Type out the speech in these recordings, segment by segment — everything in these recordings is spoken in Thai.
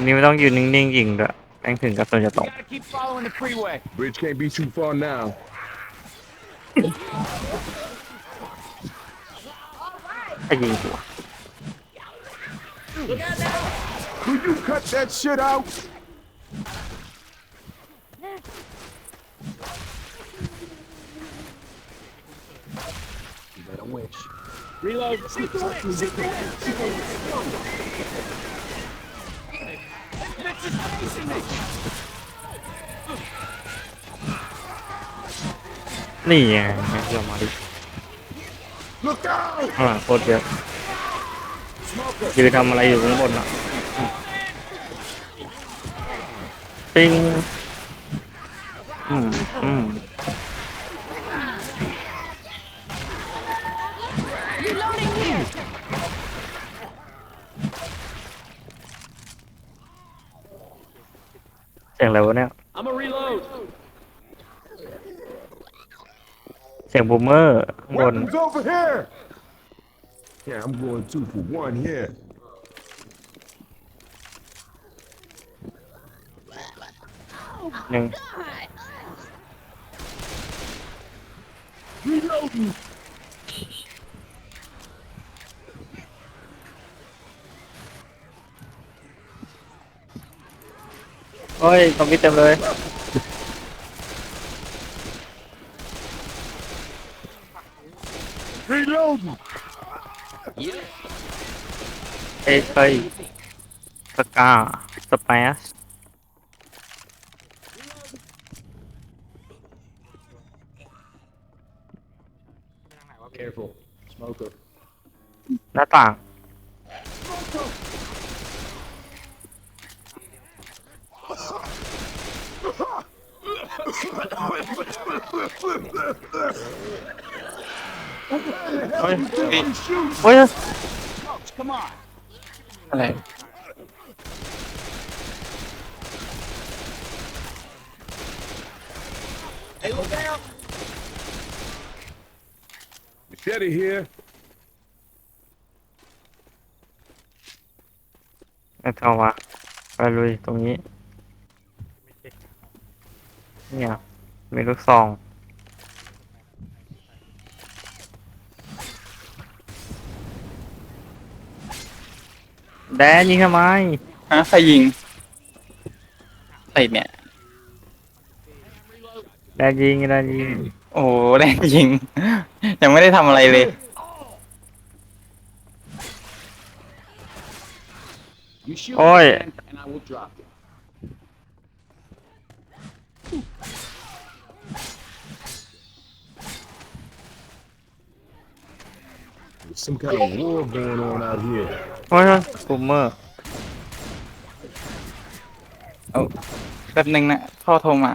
นนี้ไม่ต้องยืนนิ่งๆยิงด้วยแม่งถึงกระสุนจะตก Gotta keep following the freeway. Bridge can't be too far now. All right. ถ้ายิงหัว Could you cut that shit out? นี่ไงแม่งเยอะมาดิข้างหลังโคตรเยอะยืนทำอะไรอยู่ข้างบนอะปิงอืมอืม Reloading here. เสียงอะไรวะเนี่ย I'm a reload. เสี ยงบูมเมอร์ข้างบน Weapons over here! Yeah, I'm going two for one here. หนึ่ง Reloading! โอ้ยตรงนี้เต็มเลย Reloading! เอ้ยเฮ้ยสกาสเปซ Careful. Smoker. หน้าต่าง เฮ้ยเฮ้ย Smokes, come on. อะไร Hey, look out. Machete here. ไม่เท่าวะไปลุยตรงนี้ เนี่ย มีลูกซอง แดนยิงทำไมฮะใครยิงใครเนี่ย แดนยิงแดนยิงโอ้โหแรงยิง ยังไม่ได้ทำอะไรเลย You shoot Oi. me, man, and I will drop you. Some kind of war going on out here. โอ้ยบูมเมอร์เอาแป๊บนึงนะ พ่อโทรมา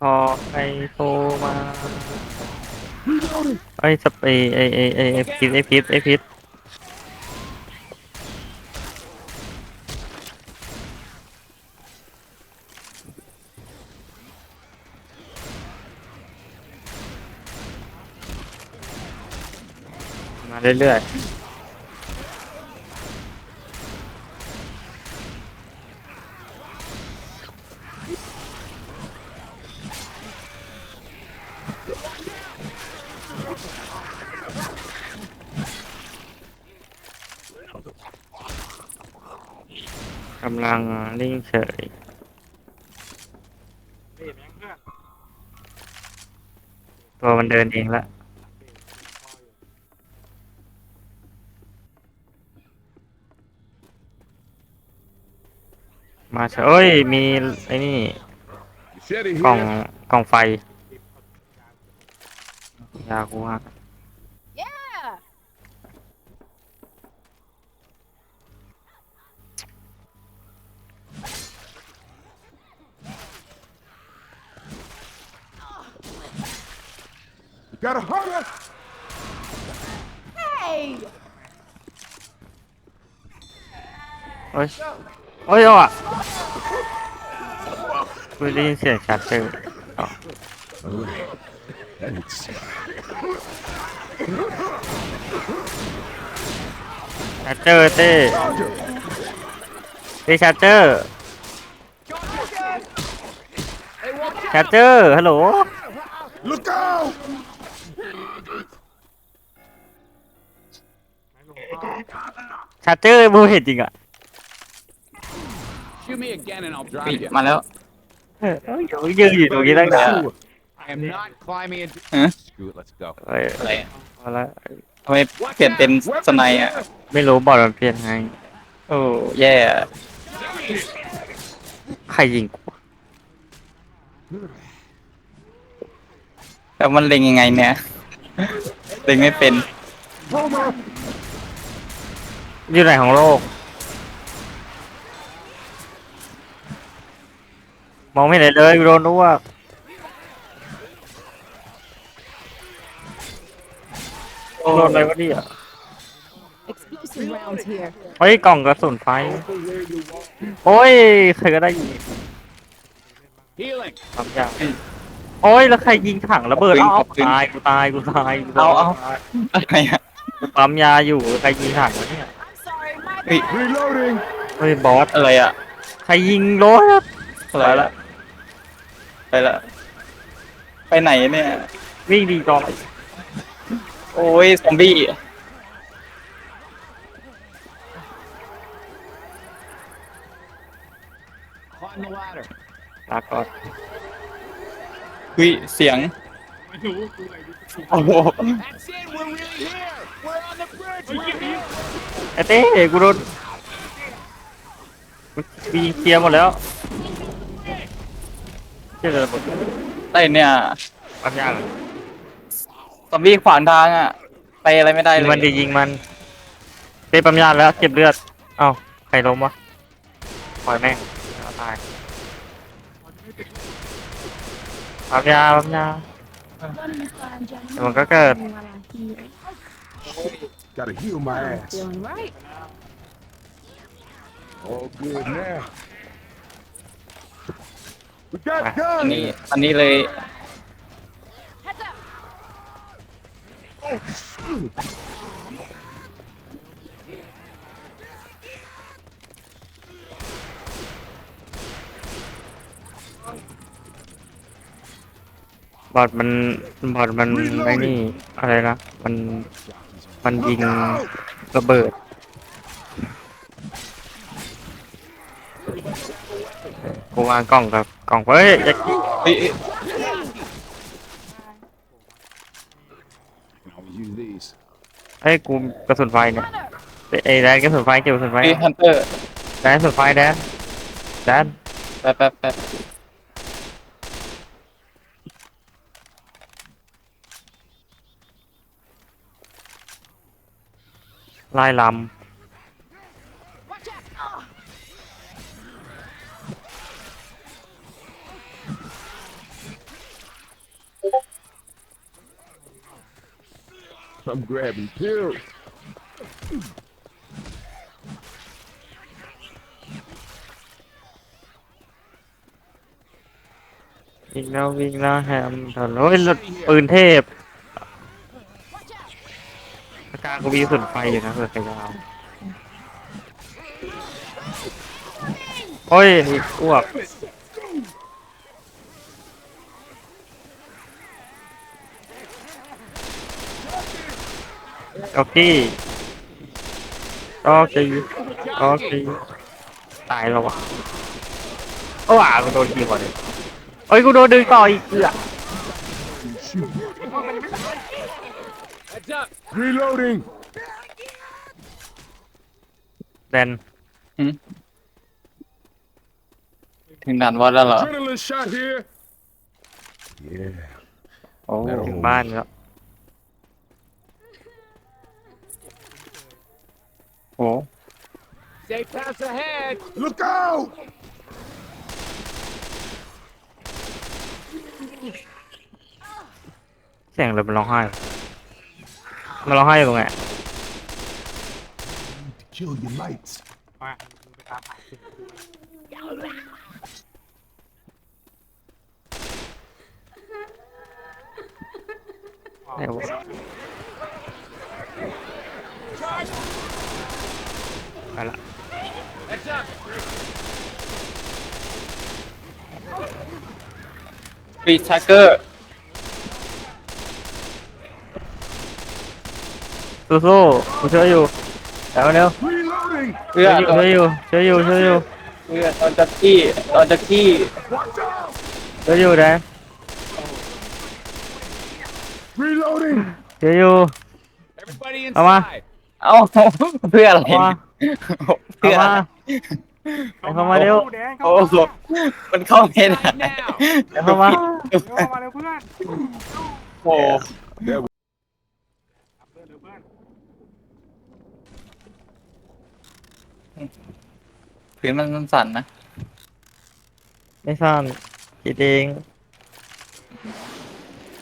พอใครโทรมา ไอสเปรย์ไอไอไอไอพิษไอพิษไอพิษ มาเรื่อยๆกำลังนิ่งเฉย ตัวมันเดินเองละ มาเฉยเอ้ย มีไอ้นี่ Machete กล่อง here. กล่องไฟยากูฮะ Yeah. Gotta hurry! Hey. เฮ้ย เฮ้ยอะกูได้ยินเสียงชัดเจนอ๋อชาร์เจอร์เต้เต้ชาร์เจอร์ชาร์เจอร์ฮัลโหล Look out! ชาร์เจอร์มูเห็นจริงอะ Shoot me again and I'll drop อุ๊ย you. มาแล้ว เออเอ้ยยืนอยู่ตรงนี้ตั้งนาน I am not climbing into. Huh? Screw it. Let's go. เอ้ยอะไรอะเอาละทำไมเปลี่ยนเป็นสไนด์อะไม่รู้บอลมันเปลี่ยนไงโอ้แย่อะใครยิงกูแล้วมันเล็งยังไงเนี่ย เล็งไม่เป็น Homer! อยู่ไหนของโลก มองไม่เห็นเลยกูโดนอ้วกโดนอะไรวะเนี่ย Explosive rounds here. เฮ้ยกล่องกระสุนไฟ โอ้ยใครก็ได้ยิง Healing. ทำยากโอ้ยแล้วใครยิงถังระเบิดขอบเอ้าคุณตายกูตายกูตายกูตยเอาเอา อะไรอะกูปั๊มยาอยู่ใครยิงถังวะเนี่ย I'm sorry, my Hey. bad. Reloading! เฮ้ยบอสอะไรอะใครยิงรถ อะไรละ ไปละ ไปไหนเนี่ย วิ่งดีก่อนโอ้ยซอมบี้ Climb the ladder. ลาก่อนเฮ้ยเสียงโอ้โห That's it. We're really here. We're on the bridge. We're here. ไอ้เต้กูโดนกูยิงเคลียร์หมดแล้ว เชื่อเลยหมดไอ้เนี่ยปั๊มยาเลยซอมบี้ขวางทางอะไปอะไรไม่ได้ยิเลงมันดียยิงมันเต้ปั๊มยาแล้วเก็บเลือด เอ้าใครล้มวะปล่อยแม่งเอาตายปั๊มยาปั๊มยา มันก็เกิด Gotta heal my ass. Feeling right. All good now. We got อันนี้ guns! อันนี้เลย Heads up. บอดมันบอดมันไม่นี่อะไรนะมันมันยิงระเบิด กูวางกล่องกับกล่องเฮ้ยอย่าเฮ้ยเฮ้ย Can always use these. เฮ้ยกูกระสุนไฟเนี่ยเอ้ยแดนกระสุนไฟเก็บกระสุนไฟเฮ้ยฮันเตอร์แดนกระสุนไฟแดนแดนแป๊บแป๊บแป๊บไล่ล Watch Grabbing pills. วิ่งแล้ววิ่งแล้วแฮมถนนโอ้ยรถปืนเทพอากาศกูมีสุนไฟอยู่นะเผื่อใครจะเอาโอ้ยอ้วก โอเคโอเคโอเคตายแล้ววะโอ้อะกูโดนทีก่อนเลยเอ้ยกูโดนดึงต่ออีกเกือ Heads up. Reloading! แดนถึงด่านวัดแล้วเหรอ Adrenaline shot here! Yeah. โอ้ ถึงบ้านแล้ว โห Safe pass ahead. Look out! เสียงเลยมันร้องไห้มันร้องไห้อยู่ตรงไหน Kill your mates. ไหนวะ ไปละ Heads up. ปีชาร์เกอร์สู้ๆกูช่วยอยู่แล้วเร็ว Reloading! เพื่อช่วยอยู่ช่วยอยู่ช่วยอยู่เพื่อตอนจักกี้ตอนจักกี้ Watch out! ช่วยอยู่แดน Reloading! ช่วยอยู่ Everybody Come on. inside. เอ้าเพื่ออะไรเข้ามา เพื่อ เข้าอะไรมาเข้ามาเร็วโอ้โห มันเข้าไม่ได้ Inside now. เข้ามาโอ้ There พื้นมันสั่นนะไม่ซ่อนคิดเอง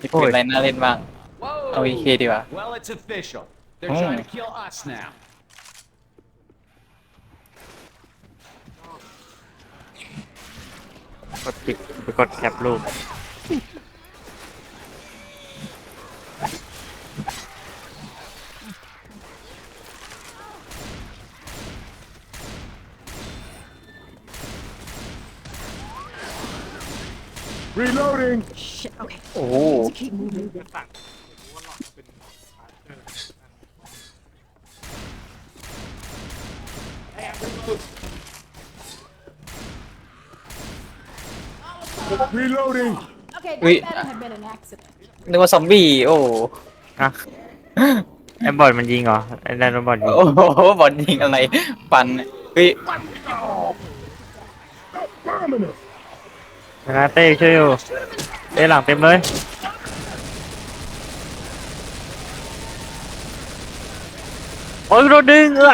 มีปืนอะไรน่าเล่นบ้าง Whoa. เอาอีเคดีกว่า Well, it's official. They're Oh. trying to kill us now. กดปิดไปกดแคปรูป Reloading! Shit. Okay. โอ้โห Keep moving. Reloading! Okay, Wait, that better have been an accident. นึกว่าซอมบี้ โอ้โหอะไอ้บอดมันยิงเหรอไอ้แดนบอดยิงโอ้โหบอลยิงอะไร ปันเฮ้ย Permanent! นะเต้ช่วยอยู่เต้หลังเต็มเลย โอ้ยกูโดนดึงเออ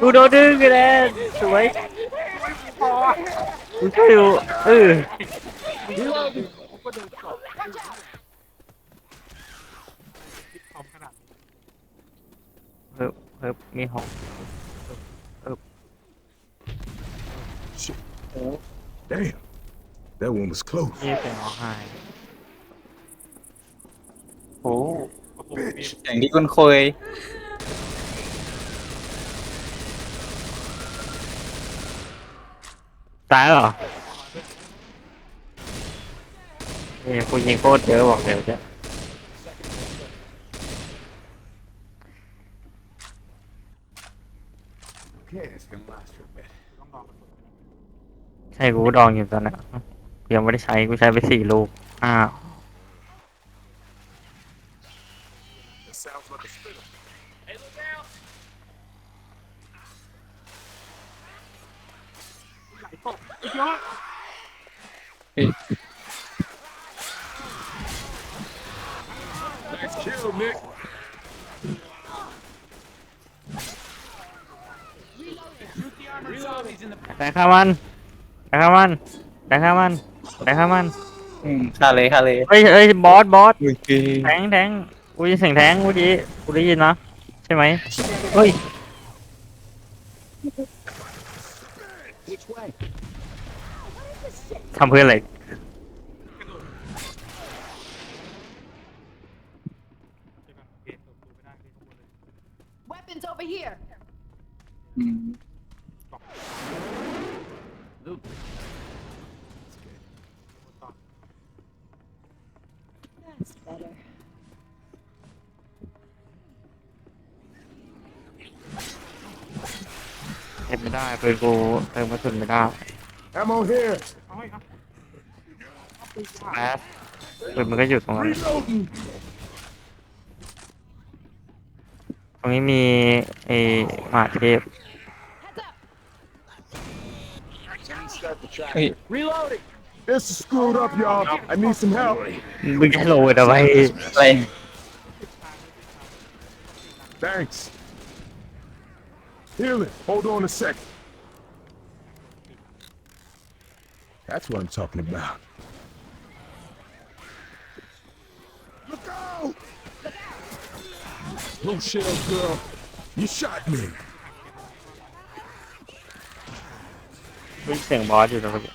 กูโดนดึงไอ้แดนสวย กูช่วยอยู่เออเฮ้ยเฮ้ยมีห้อง Damn. That one was close. นี่เสียงร้องไห้โอ้โห Bitch. อย่างที่คุณเคย ตายเหรอเนี่กูยิงโคตรเยอะบอกเดี๋ยวจะใช่กูดองอยู่ตอนนั้นยังไม่ได้ใช้กูใช้ไปสี่ลูกอ้าว เฮ้ย Nice kill, Nick. Reloading's in the แต่ข้ามันแต่ข้ามันแต่ข้ามันแต่ข้ามันอืมฆ่าเลยฆ่าเลยเฮ้ยเฮ้ยบอสบอสโอเคแทงแทงกูยินเสียงแทงกูดีกูได้ยินนะใช่ไหมเฮ้ย which way? ทำเพื่ออะไร Weapons over here. อืม Loop. That's better. เห็นไม่ได้ปืนกูเติมกระสุนไม่ได้ Ammo here. แป๊บปืนมันก็อยู่ตรงนั้น Reloading. ตรงนี้มีไอหมาเทพ Heads up. เฮ้ย Reloading! This is screwed up, y'all. I need some help. มึงจะโหลดเอาไว้อะไร Thanks. Healing. Hold on a second. That's what I'm talking about. Blue shell girl, you shot me. มีเสียงบอสอยู่ตรงนี้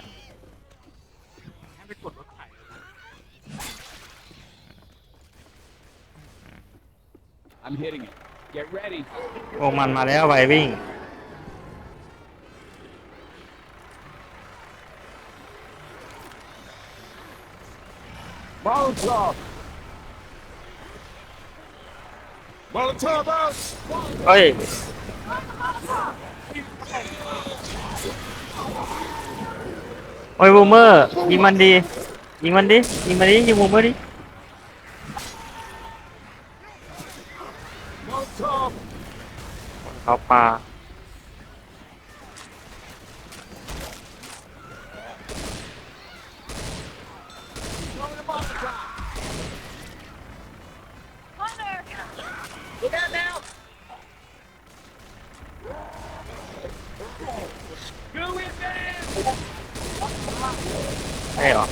I'm hitting it. Get ready. วงมันมาแล้วไปวิ่ง Molotov! Molotov out! เฮ้ย โอ้ยบูมเมอร์ยิงมันดี ยิงมันดิยิงมันดิยิงบูมเมอร์ดิ Molotov! เขาปลา Look out now. Go in there. ใช่เหรอ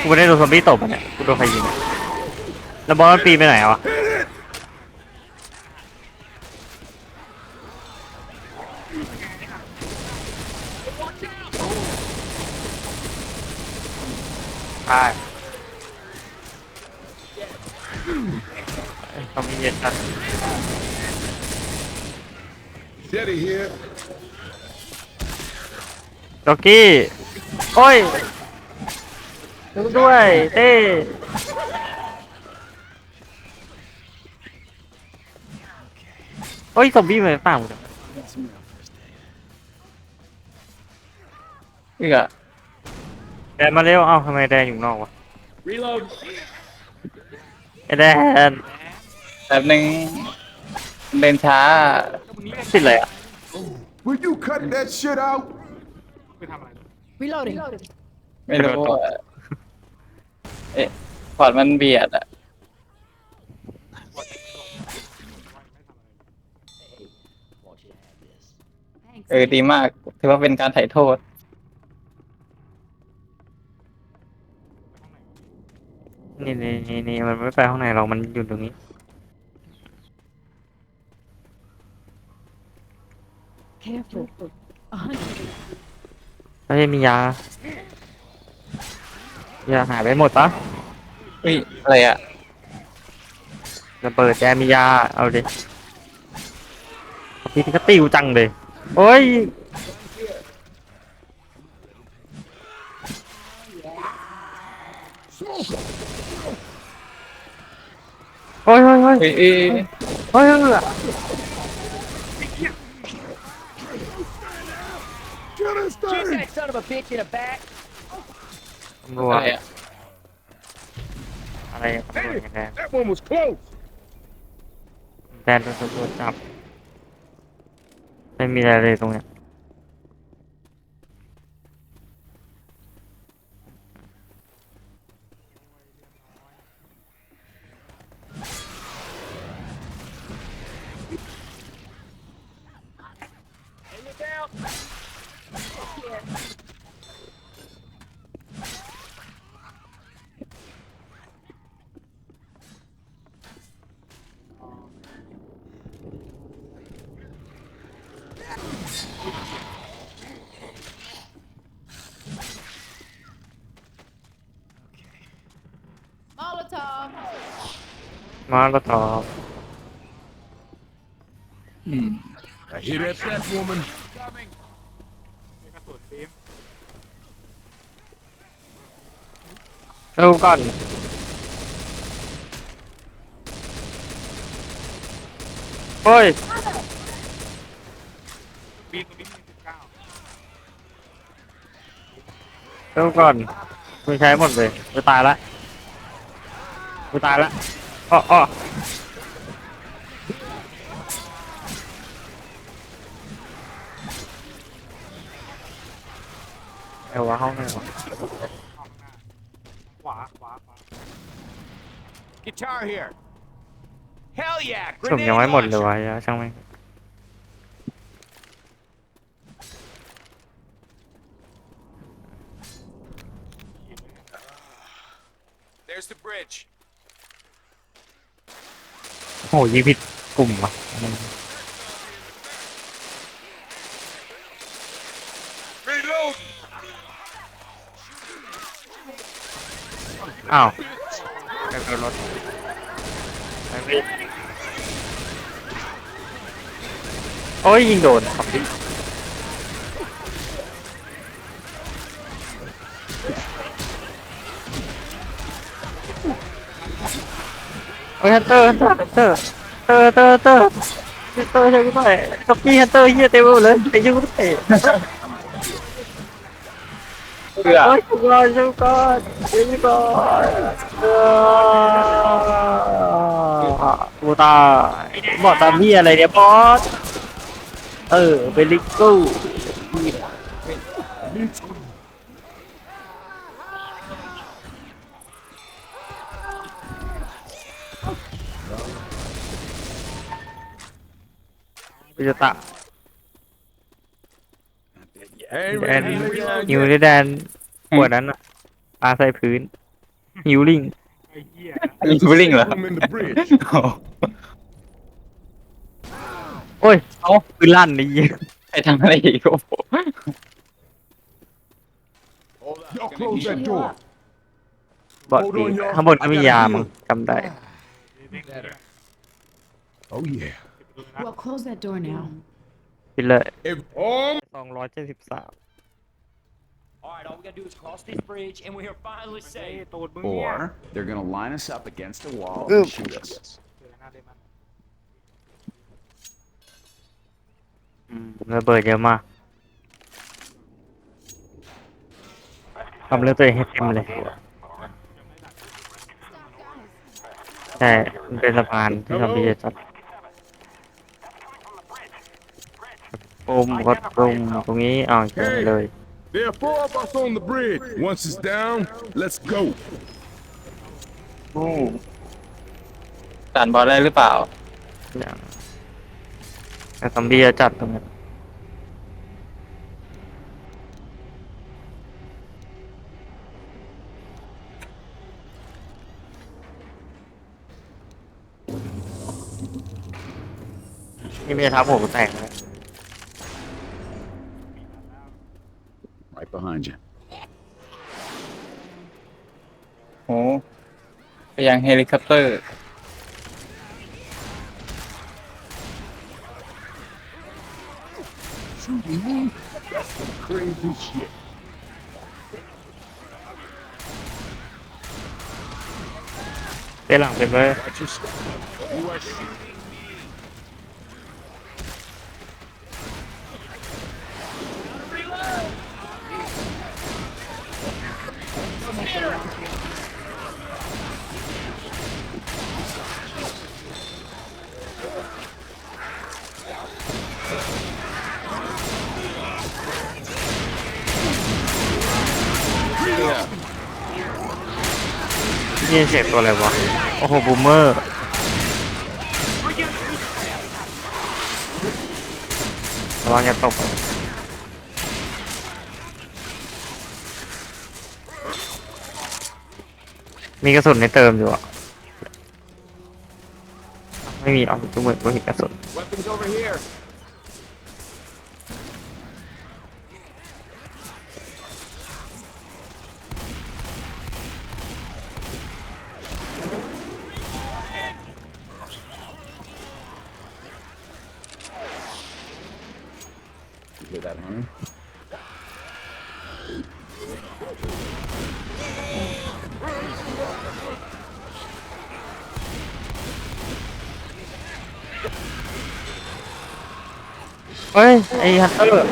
กู ไม่ได้โดนซอมบี้ตบอะเนี่ยกูโดนใครยิงอะแล้วบอลมันปีนไปไหนวะใช่ต้องมีเย็นกัน Jetty here. ด็อกกี้ โอ้ย ดูด้วยเต้โอ้ยซอมบี้มันต่างกันอีกอะแดนมาเร็วเอ้าทำไมแดนอยู่นอกวะ Reload. ไอ้แดนแบบหนึ่งเดินช้าติดอะไรอะ Will you cut that shit out? Reloading. ไม่รู้อะ เอ๊ะพอร์ตมันเบียดอะ Thanks. เออดีมาก ถือว่าเป็นการถ่ายโทษ นี่นี่นี่นี่มันไม่ไปห้องไหนหรอกมันอยู่ตรงนี้ Careful. A hunter. เฮ้ยมียา ยาหายไปหมดปะอุ้ยอะไรอะระเบิดแดนมียาเอาดิพี่ก็ติวจังเลย โอ้ยโอ้ยโอ้ยโอ้ยเอ้ยเอ้ยโอ้ยโอ้ยำรวอะจไรอะอะไรตำรวจกันแดน That one was close. แดนโดนตำรวจจับ ไม่มีอะไรเลยตรงเนี้ย มอลทอฟมาแล้วต่ออืม I hear that fat woman. Coming. เร็วก่อนโอ้ยเร็วก่อนกูใช้หมดเลยกูตายละ กูตายละอ้ออ้อเอววะห้องไหนวะ Guitar here. Hell yeah. สุ่ม Grenade ยังไม่หมดเลย launcher. วะเหี้ยช่างแม่ง โหยิงผิดกลุ่มวะอ้าวไปเอรถไปรีบโอ้ยยิงโดนขอบคิณ โอ้ยฮันเตอร์ฮันเตอร์ฮันเตอร์เตอร์เตอร์เตอร์ฮันเตอร์ช่วยกูหน่อยท็อปปี้ฮันเตอร์เฮียเต็มไปหมดเลยไปยุ่งด้วยเพื่อโอ้ยช่วยก่อนช่วยก่อนช่วยก่อนเออกูตายบอกตามพี่อะไรเนี่ยบอสเออเป็นลิกู พิจตะ Hey, แดน ready to get หิวในแดนหัวนั้นอะปลาใส่พื้นหิวลิงลิงบูลลิงเหรอ Room in the bridge. โอ้ยเอาปืนลั่นนี่ยิงไปทำอะไรอีกโอ้โห Y'all close that door. บอดดีข้างบนก็มียามั้งจำได้ Oh yeah. Well, close that door now. ปิดเลย If all สองร้อยเจ็ดสิบสาม All right, all we gotta do is cross this bridge, and we are finally safe. Or they're gonna line us up against a wall and shoot us. ระเบิดเยอะมากทำเรื่องตัวเองให้เต็มเลยใช่มันเป็นสะพานที่ทำพิจจัด ปุ่มกดปุ่มตรงนี้อ่าวเจอเลย there are four of us on the bridge. Once it's down, let's go. ด่านบอลได้หรือเปล่า อย่างแต่ซอมบี้จะจัดตรงนั้นนี่ไม่ได้ทับผมแตกเลย Right behind you. โอ้ไปยังเฮลิคอปเตอร์ Crazy shit. เต้นหลังเป็นไว้ Watch your step. You are shit. นี่เสียงตัวอะไรวะ โอ้โห บูมเมอร์ ระวังอย่าตกมีกระสุนในเติมอยู่อะ ไม่มีเอาทุกเหมือนไม่มีกระสุน Weapons over here. You hear that, Hunter? เฮ้ย ไอ้ฮันเตอร์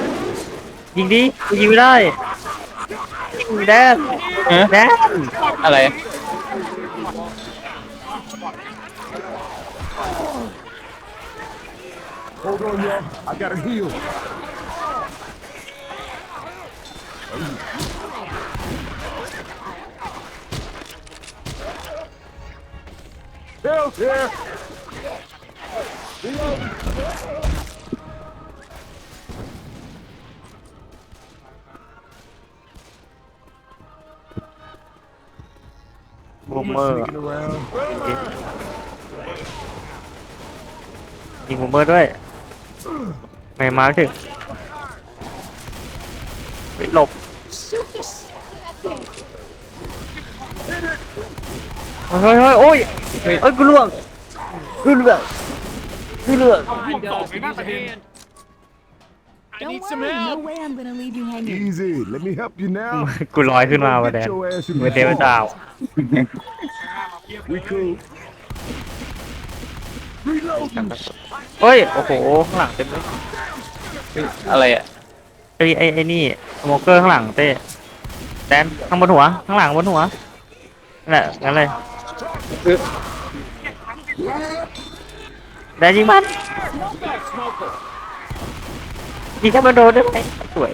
ยิงดิกูยิงไม่ได้ยิงแดน ฮะ แดน อะไร Hold on, y'all. I gotta heal. บูมเมอร์ ยิงบูมเมอร์ด้วย ไม่มาถึงไปหลบเฮ้ยเฮ้ยโอ้ยเฮ้ยกูล่วงกูล่วงกูล่วง Don't worry, no way I'm gonna leave you hanging. Easy. Let me help you now. กูลอยขึ้นมาวะแดน Get your ass in เหมือน the เทพเจ้า We cool. เฮ้ย โอ้โห ข้างหลังเต็มเลยเฮ้ยอะไรอะไอ้ไอ้ไอ้นี่สโมเกอร์ข้างหลังเต้แดนข้างบนหัว ข้างหลังบนหัวนั่นแหละงั้นเลยแดนยิงมัน ยิงแค่มันโดนได้ไหมสวย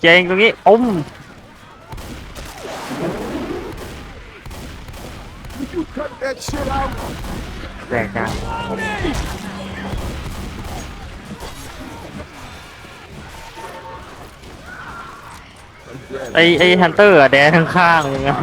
เจงตรงนี้อมแรงจังไอไอฮันเตอร์อะแดนข้างๆมึงอะ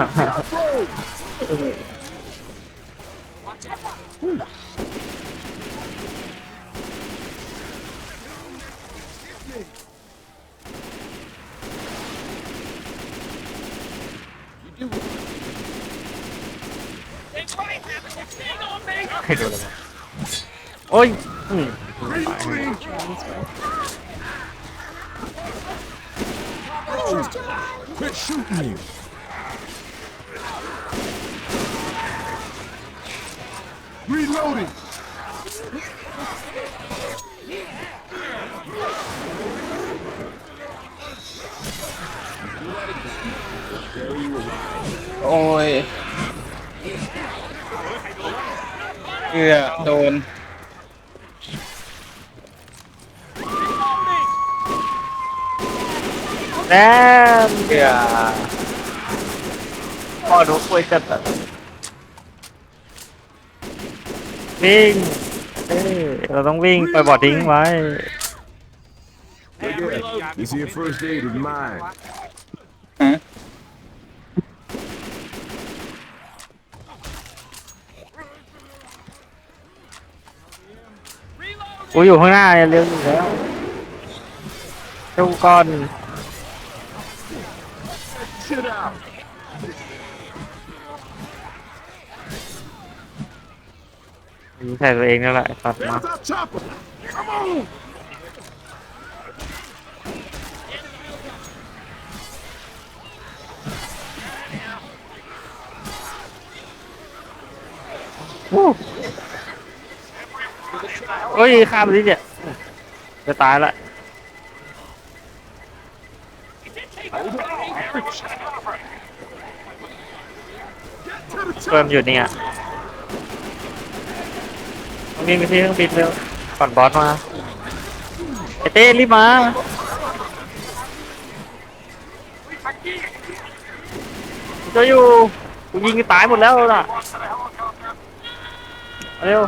ให้ดูเลยโอ้ยอืม Quit shooting me. Reloading. โอ้ย เกือโดนแดนเกือพ่อหนูป่วยจัดอะวิ่งเอ้ยเราต้องวิ่งไปล่อยบอดทิ้งไว้ Look here. This here first aid is mine. กูอยู่ข้างหน้าเนี่ยเร็วอยู่แล้วเร็วก่อนยิงใส่ตัวเองนั่นแหละตัดมา There's our chopper. Come on. โอ้ เฮ้ยข้ามไปดิเนี่ย จะตายละเพิ่มอยู่เนี่ยต้องวิ่งไปที่เครื่องบินเร็วก่อนบอสมาไอเต้รีบมาจะอยู่กูยิงตายหมดแล้วน่ะเร็ว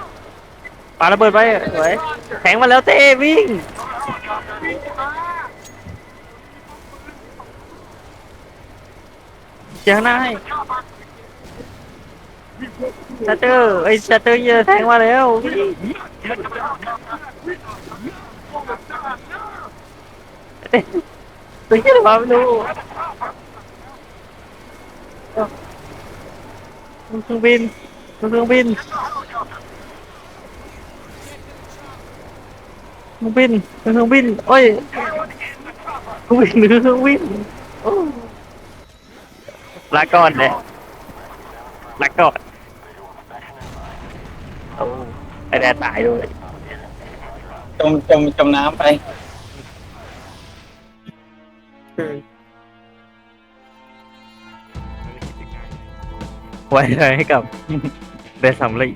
ปาระเบิดไปสวยแทงมาแล้วเต้วิ่งเจ้าหน้าให้ชัตเตอร์ไอ้ชัตเตอร์เยอะแทงมาแล้ววิ่งเต้ตัวเหี้ยอะไรมาไม่รู้เอ้าเครื่องบินมึงเครื่องบิน เครื่องบินเครื่องบินโอ้ยเครื่องบินหรือเครื่องบินโอ้ลาก่อนเลยลาก่อนโอ้ไอแดนตายด้วยจมจมจมน้ำไปไว้ใจให้กับเดนสำลี